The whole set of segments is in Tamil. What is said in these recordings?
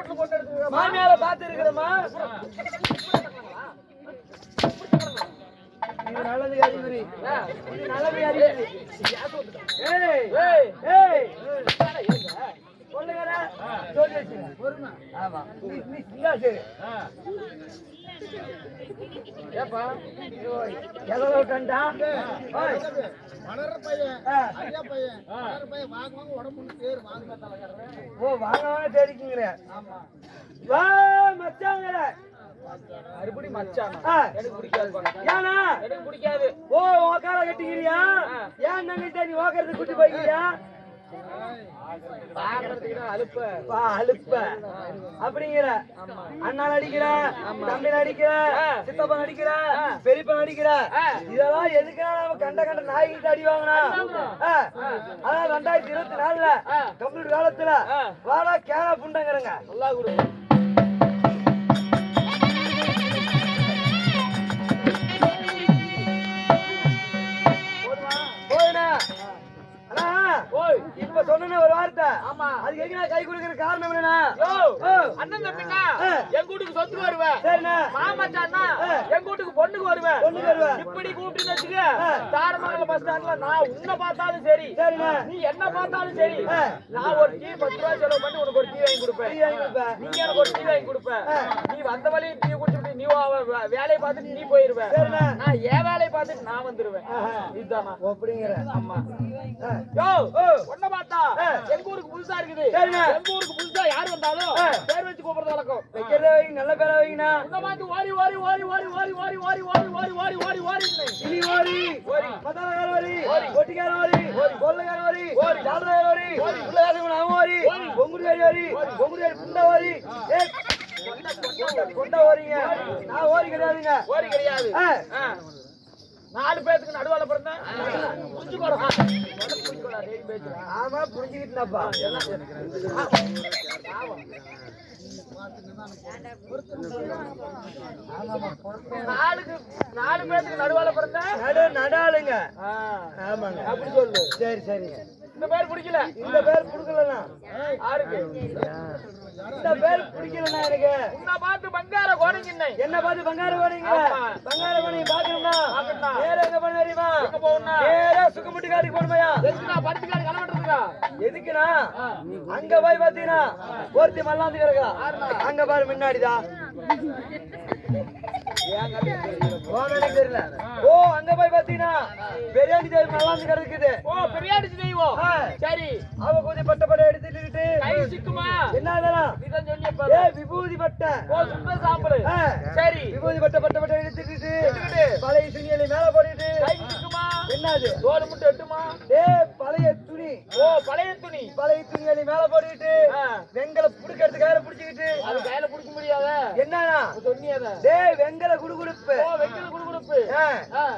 வீட்டுல போட்டு மாமியார பார்த்து இருக்கிறமா நல்லது அறிகுறி நல்லது அறிகுறி ஏய் ஏய் ஏய் சொல்லி வச்சுங்க ஆமா சரி ஏப்பா? எவ்வளவு கண்டா? பையன். ஐயா பையன் பையன் பேர் வாங்க ஓ வாங்க தேடிக்குங்கிற. வா மச்சாங்கிற மறுபடி மச்சான்? ஆ. எனக்கு பிடிக்காது பா. ஏனா எனக்கு பிடிக்காது. ஓ ஓக்கால கட்டிக்கிறியா? ஏன் நங்கிட்ட நீ ஓக்கறது குட்டி போய்க்கிறியா? பாக்குறதுக்கு அலுப்ப. பா அலுப்ப அப்படிங்கிற. அண்ணன் நடிக்கிற தம்பி நடிக்கிற சித்தப்பா நடிக்கிற பெரியப்பா நடிக்கிற இதெல்லாம் எதுக்குன்னா நம்ம கண்ட கண்ட நாய்கிட்ட அடி வாங்கினா? அதான் ரெண்டாயிரத்தி இருபத்தி நாலுல கம்ப்யூட்டர் காலத்துல வாடா கேரா புண்டங்கிறங்க. நல்லா கொடு இப்ப சொன்ன ஒரு வார்த்தை ஆமா அதுக்கு எங்க கை கொடுக்கிற காரணம் என்னன்னா அண்ணன் தம்பினா. எங்க வீட்டுக்கு சொத்து வருவேன் சரிண்ணா மாமச்சான்னா ஆ. எங்க வீட்டுக்கு பொண்ணுக்கு வருவேன் பொண்ணுக்கு வருவேன். இப்படி கூப்பிட்டு வச்சுக்க தாரமங்கல பஸ் ஸ்டாண்ட்ல நான் உன்னை பார்த்தாலும் சரி சரிண்ணா நீ என்ன பார்த்தாலும் சரி. நான் ஒரு டீ பத்து ரூபாய் செலவு பண்ணி உனக்கு ஒரு டீ வாங்கி கொடுப்பேன் டீ வாங்கி கொடுப்பேன். நீ எனக்கு ஒரு டீ வாங்கி கொடுப்ப நீ வந்த வழியும் டீ குடிச்சுட்டு நீ வேலையை பார்த்துட்டு நீ போயிருவ சரிண்ணா. நான் என் வேலையை பார்த்துட்டு நான் வந்துருவேன். இதுதானா அப்படிங்கிற ஆமா. யோ. ஒன்ன பார்த்தா. எங்க ஊருக்கு புதுசா இருக்குது. எங்க ஊருக்கு புதுசா யார் வந்தாலும். பேர் வச்சு கூப்பிடுறது வழக்கம் வைக்கிறத வைங்க நல்ல பேரா வைங்கண்ணா உன்ன பார்த்து ஓடி ஓடி ஓடி ஓடி ஓடி ஓடி ஓடி ஓடி ஓடி ஓடி ஓடி ஓடி இனி ஓரி ஓரி. பத்தாளக்கார ஓரி கொட்டிக்கார ஓரி கொள்ளக்கார ஓரி ஜாதகார ஓரி உள்ளகார அவன் ஓரி பொங்குடியாரி ஓரி பொங்குடியாரி புண்டா ஓரி ஏ கொண்ட கொண்ட ஓரிங்க நான் ஓரி கிடையாதுங்க ஓடி கிடையாது. நாலு பேத்துக்கு நடுவால பிறந்தேன் புரிஞ்சு போடா புரிஞ்சு போடா டேய் பேச்சு ஆமா புரிஞ்சுக்கிட்டேன்ப்பா நாலுக்கு நாலு பேத்துக்கு நடுவால பிறந்தேன் நடு நடாளுங்க. ஆமாங்க. அப்படி சொல்லு. சரி சரிங்க. இந்த பேர் பிடிக்கல. இந்த பேர் பிடிக்கலண்ணா. யாருக்கு இந்த பேர் பிடிக்கலண்ணா எனக்கு உன்னை பார்த்து பங்கார கோடங்கிண்ணை என்ன பார்த்து பங்கார கோணிங்க ஆமா. பங்கார கோணி பாக்கணும்னா. நேர எங்க பண்ண தெரியுமா? எங்க போகணும்னா? நேரா சுக்குமுட்டி காட்டுக்கு போகணுமையா எதுக்கு நான் படுத்துக்காடு கிளம்பிட்டுருக்கா எதுக்குண்ணா அங்க போய் பாத்தீங்கன்னா ஒருத்தி மல்லாந்து கிடக்கா. அங்க பாரு முன்னாடிதான். எனக்கு தெரியல ஓ அங்க போய் பாத்தீங்கன்னா பிரியாணி தேவி மல்லாந்து கிடக்குது. ஓ பெரியாடி தெய்வம் ஆ. சரி. அவ கொஞ்சம் பட்ட பட்ட எடுத்துட்டு கை சிக்குமா? என்ன இதெல்லாம் இதான் ஏ விபூதி பட்டை. ஓ சாம்பல் ஆ. சரி. விபூதி பட்ட பட்ட பட்ட எடுத்துட்டு பழைய துணியலை மேல போட்டுட்டு கை சிக்குமா? என்னது? தோடு முட்டை எட்டுமா? ஏ பழைய துணி. ஓ பழைய துணி பழைய துணியலை மேல போட்டுட்டு ஆ. வெங்கல புடுக்கிறதுக்காக புடிச்சுக்கிட்டு. அது கையில புடிக்க முடியாத? என்னன்னா சொன்னியத டேய் வெங்கல குடுகுடுப்பு ஓ வெக்கல குடுகுடுப்பு.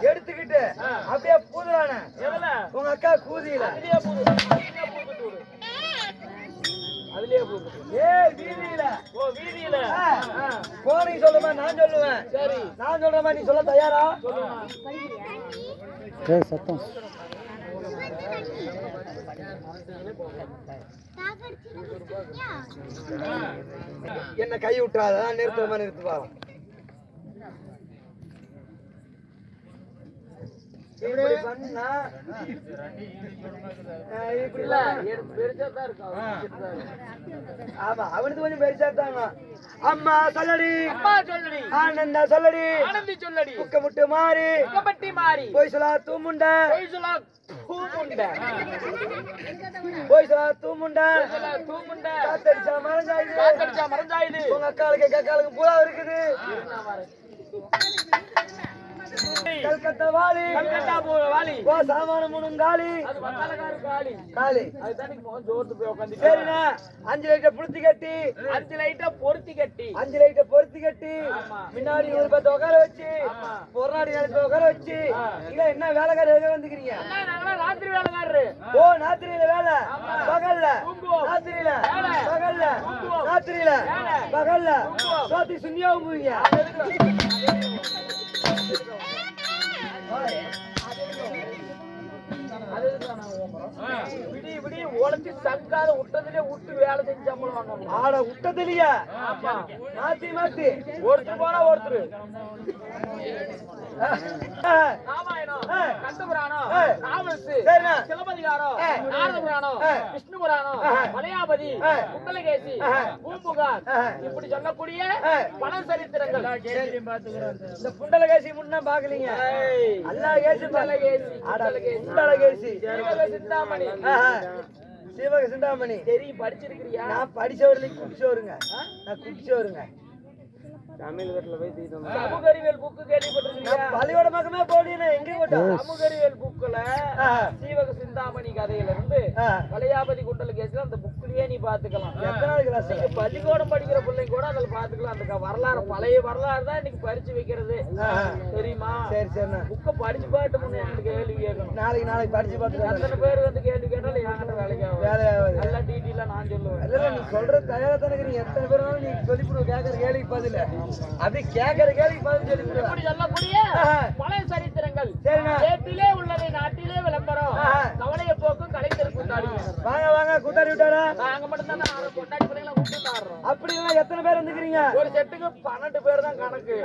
எடுத்துக்கிட்டு அப்படியே பூதுறானே எதுல? உங்க அக்கா கூதியில. அதுலயே பூது அதுலயே பூது விடு. அதுலயே பூது ஏ வீதியில. ஓ வீதியில. ஆ. போனீங்க சொல்லுமா நான் சொல்லுவேன். சரி. நான் சொல்ற மாதிரி நீ சொல்ல தயாரா? என்ன கை விட்டுறாதான் நிறுத்தமா நிறுத்துவாங்க இப்படி பண்ணா ஆ, இப்படி இல்ல பண்ணா- எனக்கு பெருசாதான் இருக்கும். சின்னதா இருக்கும். ஆமா அவனுக்கு கொஞ்சம் பெருசா தாங்க அம்மா சொல்லடி. அம்மா சொல்லடி. ஆனந்தா சொல்லடி. ஆனந்தி சொல்லடி. குக்க முட்டு மாறி. குப்பப்பட்டி மாறி. போய் சொல்லா தூமுண்ட. பொய் சொல்லா தூமுண்ட. போய் சொல்லா தூமுண்ட. தூமுண்ட. காத்தடிச்சா மறைஞ்சாயுது. காத்தடிச்சா மறைஞ்சாயுது. உங்க அக்காளுக்கு கக்காளுக்கு பூரா இருக்குது. கல்கத்தா வாலி கல்கத்தா வாலி ஓ சாமான மூணும் காலி. அது வக்காலக்காரு காலி. காலி. அது தண்ணிக்கு முகம் ஜோர்த்து போய் உட்காந்து சரிண்ணா. அஞ்சு லைட்டை புளுத்தி கட்டி. அஞ்சு லைட்டா பொருத்தி கட்டி. அஞ்சு லைட்டை பொருத்தி கட்டி. முன்னாடி ஒரு பத்து உட்கார வச்சு. பொருளாடி நேரத்துல உட்கார வச்சு. இல்ல என்ன வேலைக்கார எங்க வந்துக்கிறீங்க ராத்திரி வேலைக்காரரு. ஓ ராத்திரியில வேலை? பகல்ல. ராத்திரியில. பகல்ல. ராத்திரியில. பகல்ல? ராத்திரி சுண்ணியாவும் போவீங்க. விடிய விடிய உழைச்சு விட்டதுலயே விட்டு வேலை செஞ்சு சம்பளம் வாங்கணும் ஆட விட்டதில்லையா மாத்தி மாத்தி ஒருத்தர் போனா ஒருத்தர் ராமாயணம் சிலப்பதிகாரம் நாரத புராணம் விஷ்ணு புராணம் குண்டலகேசி ஆ. பூம்புகார். இப்படி சொல்லக்கூடிய. பல சரித்திரங்கள். இந்த புண்டலகேசி முன்னா பாக்கலீங்க. அல்லா கேசி. புண்டலகேசி சீவக சிந்தாமணி. சிவக சிந்தாமணி. தெரியும் படிச்சிருக்கிறியா? நான் படிச்சவர்லையும் குடிச்சவருங்க நான் குடிச்சவருங்க சமூக அறிவியல் புக்கு கேள்விப்பட்டிருக்கியா நான் பள்ளியோட பக்கமே போனீங்க எங்க போட்டோம் சமூக அறிவியல் புக்குல சிந்தாமணி கதையில இருந்து வளையாபதி குண்டலகேசில அந்த புக்லயே நீ பாத்துக்கலாம் எத்தனாவது கிளாஸ்? பள்ளிக்கூடம் படிக்கிற பிள்ளைங்க கூட அதுல பாத்துக்கலாம் அந்த வரலாறு பழைய வரலாறு தான் இன்னைக்கு பரிச்சு வைக்கிறது. தெரியுமா? சரி சரிண்ணா புக்க படிச்சு பாட்டு முன்னே கேள்வி கேட்கணும். நாளைக்கு நாளைக்கு படிச்சு பார்த்துட்டு எத்தனை பேர் வந்து கேள்வி கேட்டாலும் என்கிட்ட வேலைக்கு ஆகும் வேலை ஆகாது. நல்லா டீட்டெயிலா நான் சொல்லுவேன். இல்ல நீ சொல்ற தயாரா தானே இருக்கிறீங்க. எத்தனை பேர் வேணாலும் நீ சொல்லி கொடு கேட்கற கேள்விக்கு பதில். அப்படி கேட்கற கேள்விக்கு பதில் சொல்லி கொடு இப்படி சொல்லக்கூடிய பழைய சரித்திரங்கள். சரிண்ணா. உள்ளதை நாட்டிலே விளம்பரம். வாங்க வாங்க கூட்டாளி விட்டாரா நாங்க மட்டும் தான் பொண்டாட்டி பிள்ளைங்களை கூப்பிட்டு அப்படி எல்லாம் எத்தனை பேர் வந்துக்கிறீங்க ஒரு செட்டுக்கு பன்னெண்டு பேர் தான் கணக்கு.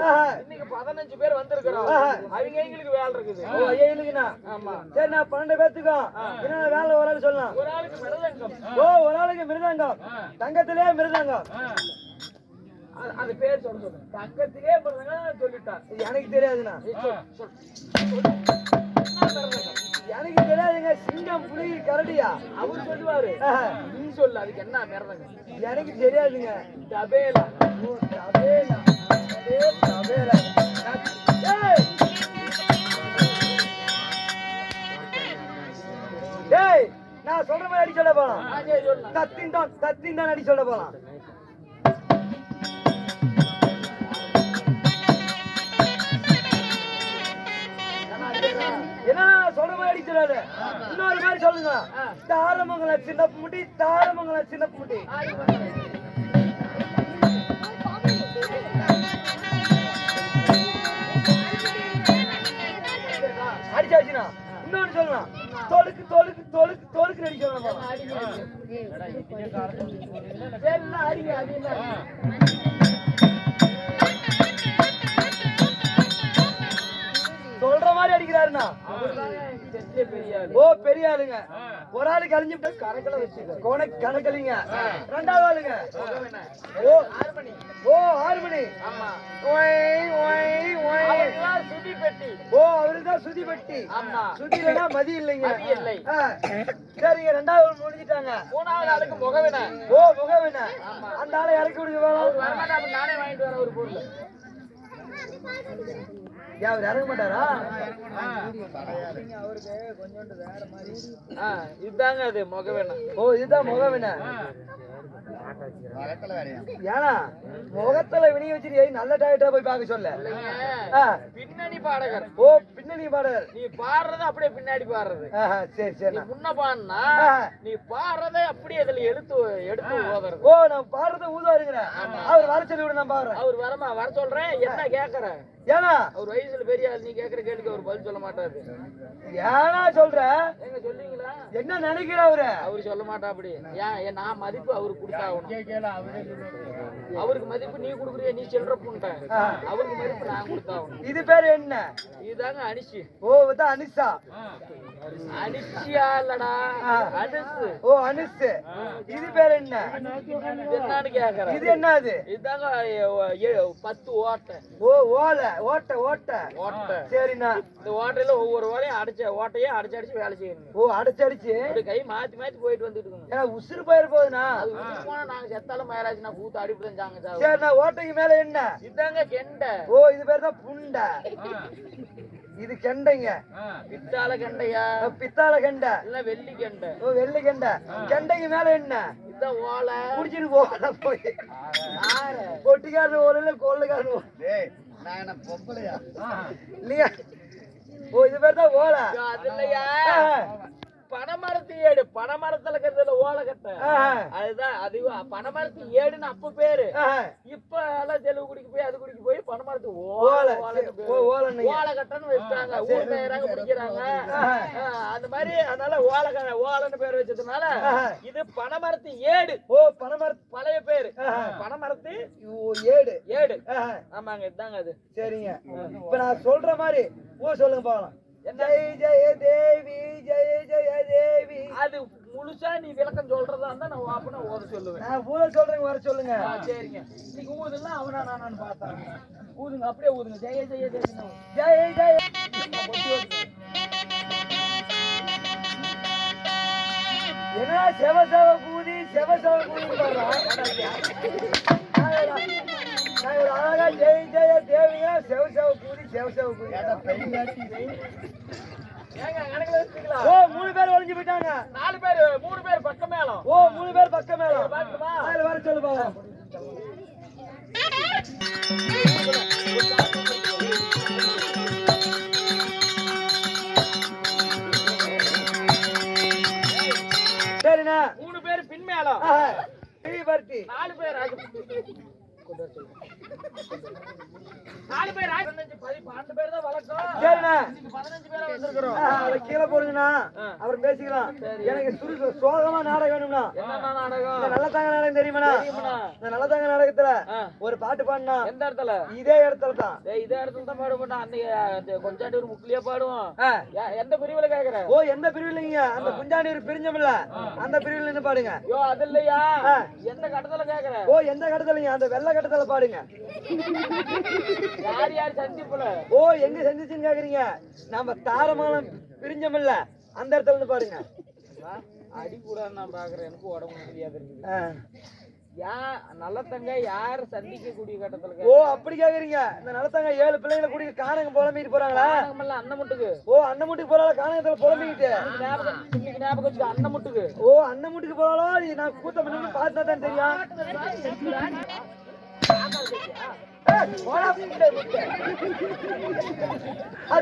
இன்னைக்கு பதினஞ்சு பேர் வந்திருக்கிறோம். அவங்க எங்களுக்கு வேலை இருக்குது ஓ ஐயா இல்லைங்கண்ணா ஆமா சரி நான் பன்னெண்டு பேர்த்துக்கும் என்னென்ன வேலை ஒரு ஆள் சொல்லலாம் ஒரு ஆளுக்கு மிருதங்கம் ஓ ஒரு ஆளுக்கு மிருதங்கம் தங்கத்திலே மிருதங்கம் அது- பேர் சொல்ல சொல்லு தங்கத்திலே மிருதங்கம் சொல்லிட்டான் எனக்கு தெரியாதுண்ணா எனக்கு தெரியாதுங்க சிங்கம் புலி கரடியா அவர் சொல்லுவாரு. நீ சொல்லு அதுக்கு என்ன மிருதங்கம் எனக்கு தெரியாதுங்க தபேலா ஓ, தபேலா. ஏய். டேய், நான் சொல்ற மாதிரி அடி சொல்ல போலாம் தத்தின் தான் தத்தின் தான் அடி சொல்ல போலாம் நான் சொல்ற மாதிரி அடி சொல்லாத இன்னொரு மாதிரி சொல்லுங்க. தாரமங்கலம் சின்ன முட்டி தாரமங்கலம் சின்ன முட்டி அடிச்சாச்சுனா இன்னொன்னு சொல்லலாம் தொழுக்கு தொழுக்கு தொழுக்கு தொழுக்கு அடி சொல்லலாம் சரிண்ணா, மாதிரி ஆளு. ஓ பெரிய ஆளுங்க ஒரு ஆளுக்கு அழிஞ்சு கணக்குல வச்சுக்கோ. கொனக்கு கணக்கலிங்க ரெண்டாவது ஆளுங்க. ஓ ஆறு மணி. ஓ ஆறு மணி ஆமா. Y, Y. அவருக்குதான் சுதி பெட்டி. ஓ அவருதான் சுதி பட்டி ஆமா. சுதி இல்லைன்னா மதி இல்லைங்க இல்லை. சரிங்க ரெண்டாவது முடிஞ்சிட்டாங்க மூணாவது ஆளுக்கு முகவனை. ஓ முகவன அந்த ஆளை இறக்கி விடுங்க அவர் நானே வாங்கிட்டு வரேன் ஒரு பொருள். அவர் இறங்க மாட்டாரா? இதுதாங்க அது முகவனை. ஓ இதுதான் முகவன ஏன்னா முகத்துல வினிய வச்சுட்டு ஏய், நல்ல டாக்டரா போய் பார்க்க சொல்ல. பின்னணி பாடகர். ஓ பின்னணி பாடகர். நீ பாடுறது அப்படியே பின்னாடி பாடுறது. சரி நீ சரிண்ணா முன்ன பாடினா. நீ பாடுறதை அப்படியே இதுல எடுத்து எடுத்து ஓதுறது. ஓ நான் பாடுறத ஊதாருங்கிற அவர் வர சொல்லி விட நான் பாடுறேன். அவர் வரமா வர சொல்றேன். என்ன கேக்குற? ஏன்னா அவர் வயசுல பெரிய ஆள் நீ கேக்குற கேள்விக்கு அவர் பதில் சொல்ல மாட்டாரு. ஏன்னா சொல்ற. எங்க சொல்லுவீங்களா என்ன நினைக்கிற அவரு? அவரு சொல்ல மாட்டா அப்படி ஏன் நான் மதிப்பு அவருக்கு கொடுத்தாகணும் அவருக்கு மதிப்பு நீ கொடுக்குறிய? நீ சில்லற புண்ட. அவருக்கு மதிப்பு நான் கொடுத்தாகணும் இது பேரு என்ன? இதுதாங்க அனிஷி. ஓ இதான் அனிஷா. அனிஷியா இல்லடா ஆ. அனுசு. ஓ அனிஷ் இது பேர் என்ன? இது என்னன்னு கேக்குறேன். இது என்ன அது இதுதாங்க எ- எ- பத்து ஓட்டை. ஓ ஓலை ஓட்ட ஓட்ட. ஓட்டை. சரிண்ணா. இந்த ஓட்டையில ஒவ்வொரு வேலையும் அடிச்ச ஓட்டையே அடிச்சு அடிச்சு வேலை செய்யணும். ஓ அடிச்சு அடிச்சு. அப்படி கை மாத்தி மாத்தி போயிட்டு வந்துட்டு இருக்கணும் ஏன்னா உசுறு போயிரு போகுதுண்ணா அது உயிர் போனா நாங்க செத்தாலும் மேலாச்சுன்னா கூத்து அடிப்புதான் சாங்க சரிண்ணா ஓட்டைக்கு மேல என்ன? இதாங்க கெண்டை. ஓ இது பேர் தான் புண்டை. இது கெண்டைங்க. பித்தால கெண்டையா? பித்தாள கெண்டை. இல்ல வெள்ளி கெண்டை. ஓ வெள்ளை கெண்டை. கெண்டைக்கு மேல என்ன? இதான் ஓலை. குடிச்சிட்டு போகல போய். கொட்டிக்காரன் ஓலையில கொள்ளுக்காரன் ஓலை. இல்லையா? ஓ இது பேர் தான் ஓலை. அது இல்லையா? ஆ. பனைமரத்து ஏடு பனைமரத்துல இருக்கிறதுல ஆஹா. அதுதான் அது பனைமரத்து ஏடுன்னு அப்ப பேரு. இப்ப எல்லாம் தெலுங்கு குடிக்க போய் அது குடிக்க போய் பனைமரத்து ஓலை. ஓலை ஓலைன்னு ஓ, பேரு. ஓலைன்னீங்க. ஓலைக்கட்டைன்னு வச்சுட்டாங்க ஊர் பெயராங்க பிடிக்கிறாங்க அந்த மாதிரி அதனால ஓலை ஓலைன்னு பேர் வச்சதுனால. இது பனைமரத்து ஏடு ஓ பனைமரத்து பழைய பேரு. பனைமரத்து ஓ, ஏடு ஏடு. ஆமாங்க இதாங்க அது சரிங்க இப்ப நான் சொல்ற மாதிரி ஊர் சொல்லுங்க போகலாம் ஜெய் ஜெய தேவி ஜெய ஜெய தேவி. அது முழுசா நீ விளக்கம் சொல்றதா இருந்தா நான் வாப்பனா ஓத சொல்லுவேன். நான் ஊர சொல்றேங்க வர சொல்லுங்க. சரிங்க. நீங்க ஊதுனா அவனா நானான்னு பார்த்தாங்க ஊதுங்க அப்படியே ஊதுங்க ஜெய ஜெய ஜெய ஜெய ஜெய. என்ன செவ செவ கூதி செவ செவ கூதி நான் ஒரு அழகா ஜெய ஜெய தேவியா செவ செவ கூதி செவ செவ கூதி வச்சுக்கலாம் ஓ மூணு பேர் ஒளிஞ்சு போயிட்டாங்க. நாலு பேர் மூணு பேர் பக்கம் மேலம் ஓ மூணு பேர் பக்கம் மேல. பார்க்கணுமா? அதுல வர சொல்லு பாவம். சரிண்ணா. மூணு பேர் பின் மேலம் நாலு பேர் நாலு பேர் ஆ- பதினஞ்சு பதி- பன்னெண்டு பேர் தான் கீழே போடுங்கண்ணா. அப்புறம் பேசிக்கலாம். எனக்கு சுரு சோகமா நாடகம் வேணும்னா என்னண்ணா இந்த நாடகம் தெரியுமாண்ணா? இந்த நல்லதாங்க நாடகத்துல ஆ. ஒரு பாட்டு பாடினா எந்த இடத்துல? இதே இடத்துல தான். இதே இடத்துல தான் பாடுவோம் அன்னைக்கு அந்த கொஞ்சாட்டி ஒரு முக்கிலியா பாடுவோம் எந்த பிரிவுல கேக்குற? ஓ எந்த பிரிவு இல்லைங்க அந்த குஞ்சாண்டியூர் பிரிஞ்சமில்ல. அந்த பிரிவுல பாடுங்க. அது இல்லையா. எந்த கட்டத்துல கேக்குற? ஓ எந்த கடத்தலைங்க அந்த வெள்ளை கடத்தல பாடுங்க. யார் யார் சந்திப்புல? ஓ எங்க செஞ்சுச்சுன்னு கேக்குறீங்க நம்ம தாரமாலம் பிரிஞ்சமில்ல. அந்த இடத்துல இருந்து பாடுங்க அடி கூட நான் பாக்குறேன். எனக்கு உடம்பு முடியாது. யா நல்ல தங்க யார் கட்டத்துல ஓ அப்படி கேக்குறீங்க. இந்த நிலத்தாங்க ஏழு பிள்ளைங்களை கூடி காணங்க புலம்பிட்டு போறாங்களா? அண்ணன் முட்டுக்கு ஓ அண்ணன் முட்டுக்கு போறாளா? காணகத்துல புலம்பிக்கிட்டு. ஞாபகம் ஞாபகம் வச்சுக்க அண்ணன் முட்டுக்கு ஓ அண்ணன் முட்டுக்கு போறாளோ நான் கூத்த பண்ணி பார்த்தா தான் தெரியும்.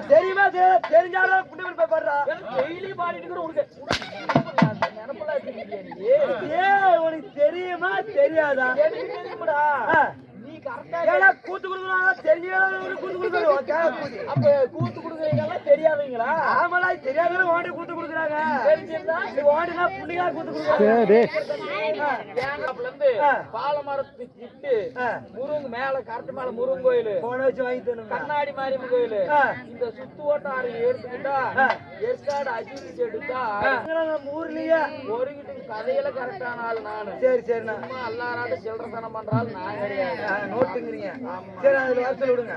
தெரியுமா தெரிஞ்சாலும் புண்டை போய் பாடுறா டெய்லி பாடிட்டு கூட உனக்கு தெரியுமா தெரியாதா? எனக்கு தெரியுமாடா. கூத்து கொடுக்குறாங்க தெரியாத கூத்து கொடுக்குறோம் கேள கூத்து. அப்ப கூத்து கொடுக்குறீங்கலாம் தெரியாதீங்களா ஆமாடா தெரியாத ஓண்டி கூத்து கொடுக்குறாங்க. தெரிஞ்சிருந்தா ஓண்டினா புள்ளியா கூத்து கொடுக்குறாங்க. தேங்காப்புல இருந்து. பால மரத்து கிட்டு. முருங்க மேல கரெக்ட் மேல முருங்க கோயிலு. போன வச்சு வாங்கி தரணும் கண்ணாடி மாரியம்மன் கோயிலு. இந்த சுத்து ஓட்டாறு எடுத்துக்கிட்டா. ஏற்காடு அஜித் எடுத்தா நம்ம ஊர்லயே? ஒரு கிட்ட கதையில கரெக்டான ஆள் நானு. சரி சரிண்ணா. சும்மா எல்லாராட்டும் சில்லறத்தனம் பண்றாள் நான் கிடையாது. நோட்டுங்கிறீங்க சரி அதுல வர விடுங்க